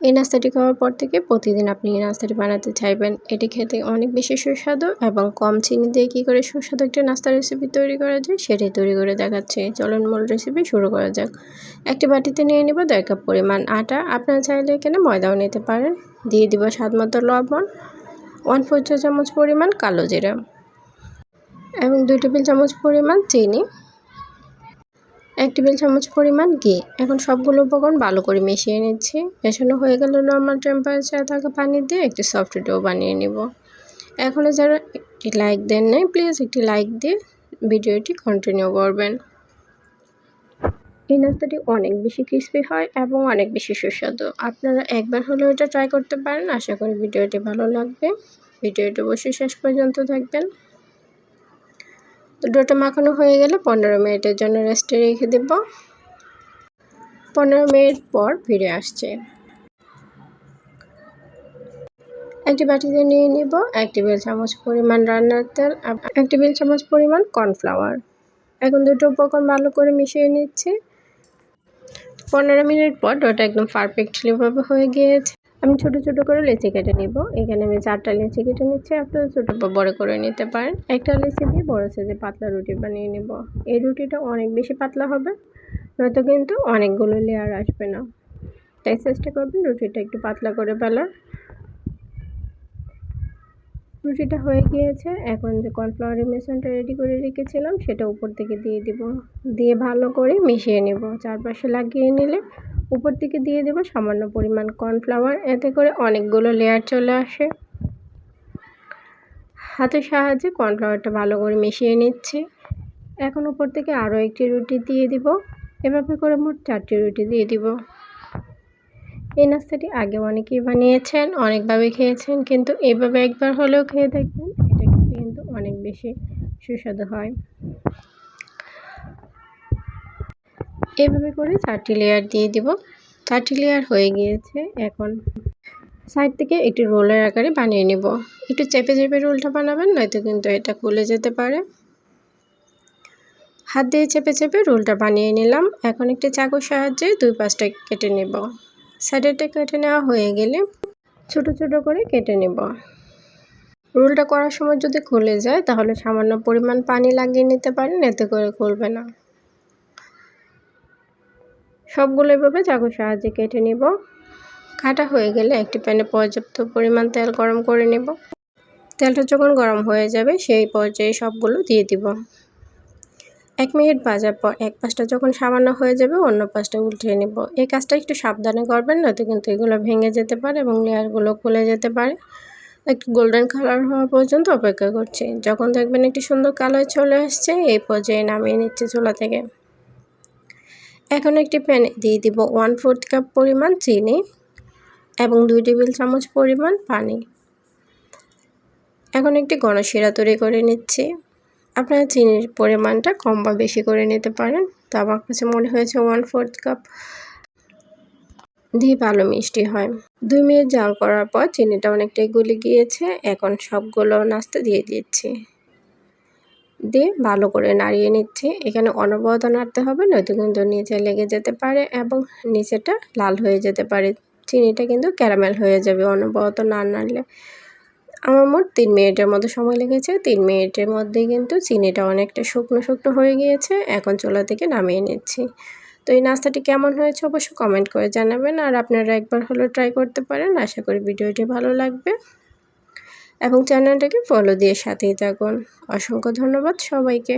এই নাস্তাটি খাওয়ার পর থেকে প্রতিদিন আপনি এই নাস্তাটি বানাতে চাইবেন। এটি খেতে অনেক বেশি সুস্বাদু এবং কম চিনি দিয়ে কী করে সুস্বাদু একটা নাস্তা রেসিপি তৈরি করা যায়, সেটাই তৈরি করে দেখাচ্ছে। চলুন মূল রেসিপি শুরু করা যাক। একটি বাটিতে নিয়ে নেব দেড় কাপ পরিমাণ আটা। আপনারা চাইলে এখানে ময়দাও নিতে পারেন। দিয়ে দিব স্বাদ মতো লবণ, ওয়ান ফোর চামচ পরিমাণ কালো জিরা এবং দুই টেবিল চামচ পরিমাণ চিনি। এক টেবিল চামচ পরিমাণ ঘি। এখন সবগুলো উপকরণ ভালো করে মিশিয়ে নিচ্ছি। মেশানো হয়ে গেলে নর্মাল টেম্পারেচার থাকা পানি দিয়ে একটি সফট ডো বানিয়ে নিব। এখনও যারা একটি লাইক দেন নাই প্লিজ একটি লাইক দিয়ে ভিডিওটি কন্টিনিউ করবেন। এই নাস্তাটি অনেক বেশি ক্রিস্পি হয় এবং অনেক বেশি সুস্বাদু। আপনারা একবার হলেও এটা ট্রাই করতে পারেন। আশা করি ভিডিওটি ভালো লাগবে। ভিডিওটি অবশ্যই শেষ পর্যন্ত থাকবেন তো ডোটা মাখানো হয়ে গেলে পনেরো মিনিটের জন্য রেস্টে রেখে দেব। পনেরো মিনিট পর ফিরে আসছে। একটি বাটিতে নিয়ে নিব এক টেবিল চামচ পরিমাণ রান্নার তেল এক টেবিল চামচ পরিমাণ কর্নফ্লাওয়ার। এখন দুটো উপকরণ ভালো করে মিশিয়ে নিচ্ছি। পনেরো মিনিট পর ডোটা একদম পারফেক্টলিভাবে হয়ে গিয়েছে। আমি ছোট ছোট করে লেচি কেটে নিব। এখানে আমি চারটা লেচি কেটে নিচ্ছি। আপনারা ছোটো বড় করে নিতে পারেন। একটা লেচি দিয়ে বড় সাইজে পাতলা রুটি বানিয়ে নিব। এই রুটিটা অনেক বেশি পাতলা হবে, নয়তো কিন্তু অনেকগুলো লেয়ার আসবে না। তাই চেষ্টা করবেন রুটিটা একটু পাতলা করে ফেলার। রুটিটা হয়ে গিয়েছে। এখন যে কর্নফ্লাওয়ারের মিশ্রণটা রেডি করে রেখেছিলাম, সেটা উপর থেকে দিয়ে দিব। দিয়ে ভালো করে মিশিয়ে নেব। চারপাশে লাগিয়ে নিলে উপর থেকে দিয়ে দেবো সামান্য পরিমাণ কর্নফ্লাওয়ার। এতে করে অনেকগুলো লেয়ার চলে আসে। হাতের সাহায্যে কর্নফ্লাওয়ারটা ভালো করে মিশিয়ে নিচ্ছি। এখন উপর থেকে আরও একটি রুটি দিয়ে দিব। এভাবে করে মোট চারটি রুটি দিয়ে দিব। এই নাস্তাটি আগে অনেকেই বানিয়েছেন, অনেকভাবে খেয়েছেন, কিন্তু এভাবে একবার হলেও খেয়ে দেখবেন, এটা কিন্তু অনেক বেশি সুস্বাদু হয়। এভাবে করে চারটি লেয়ার দিয়ে দিব। চারটি লেয়ার হয়ে গিয়েছে। এখন সাইড থেকে একটি রোলের আকারে বানিয়ে নিব। একটু চেপে চেপে রোলটা বানাবেন, নয়তো কিন্তু এটা খুলে যেতে পারে। হাত দিয়ে চেপে চেপে রোলটা বানিয়ে নিলাম। এখন একটি চাকুর সাহায্যে দুই পাশটা কেটে নেব। সাইডেরটা কেটে নেওয়া হয়ে গেলে ছোট ছোট করে কেটে নেব। রোলটা করার সময় যদি খুলে যায়, তাহলে সামান্য পরিমাণ পানি লাগিয়ে নিতে পারেন, এতে করে খুলবে না। সবগুলো এভাবে চাকুর সাহায্যে কেটে নিব। কাটা হয়ে গেলে একটি প্যানে পর্যাপ্ত পরিমাণ তেল গরম করে নেব। তেলটা যখন গরম হয়ে যাবে, সেই পর্যায়ে সবগুলো দিয়ে দিব। এক মিনিট ভাজার পর এক পাশটা যখন সামান্য হয়ে যাবে, অন্য পাশটা উল্টে নেব। এই কাজটা একটু সাবধানে করবেন নয়তো কিন্তু এগুলো ভেঙে যেতে পারে এবং লেয়ারগুলো খুলে যেতে পারে। একটু গোল্ডেন কালার হওয়া পর্যন্ত অপেক্ষা করছি। যখন দেখবেন একটি সুন্দর কালার চলে আসছে, এই পর্যায়ে নামিয়ে নিচ্ছে চুলা থেকে। এখন একটি প্যানে দিয়ে দিব ওয়ান ফোর্থ কাপ পরিমাণ চিনি এবং দুই টেবিল চামচ পরিমাণ পানি। এখন একটি গণশিরা তৈরি করে নিচ্ছি। আপনারা চিনির পরিমাণটা কম বা বেশি করে নিতে পারেন, তো আমার কাছে মনে হয়েছে ওয়ান ফোর্থ কাপ দিয়ে ভালো মিষ্টি হয়। দুই মিনিট জাল করার পর চিনিটা অনেকটাই গলে গিয়েছে, এখন সবগুলো নাস্তা দিয়ে দিচ্ছি। দিয়ে ভালো করে নাড়িয়ে নিচ্ছি। এখানে অনবরত নাড়তে হবে, নয়তো কিন্তু নিচে লেগে যেতে পারে এবং নিচেটা লাল হয়ে যেতে পারে। চিনিটা কিন্তু ক্যারামেল হয়ে যাবে অনবরত না নাড়লে। আমার মোট তিন মিনিটের মতো সময় লেগেছে। তিন মিনিটের মধ্যেই কিন্তু চিনিটা অনেকটা শুকনো শুকনো হয়ে গিয়েছে। এখন চুলা থেকে নামিয়ে নিচ্ছি। তো এই নাস্তাটি কেমন হয়েছে অবশ্যই কমেন্ট করে জানাবেন। আর আপনারা একবার হলো ট্রাই করতে পারেন। আশা করি ভিডিওটি ভালো লাগবে। এবং চ্যানেলটাকে ফলো দিয়ে সাথেই থাকুন। অসংখ্য ধন্যবাদ সবাইকে।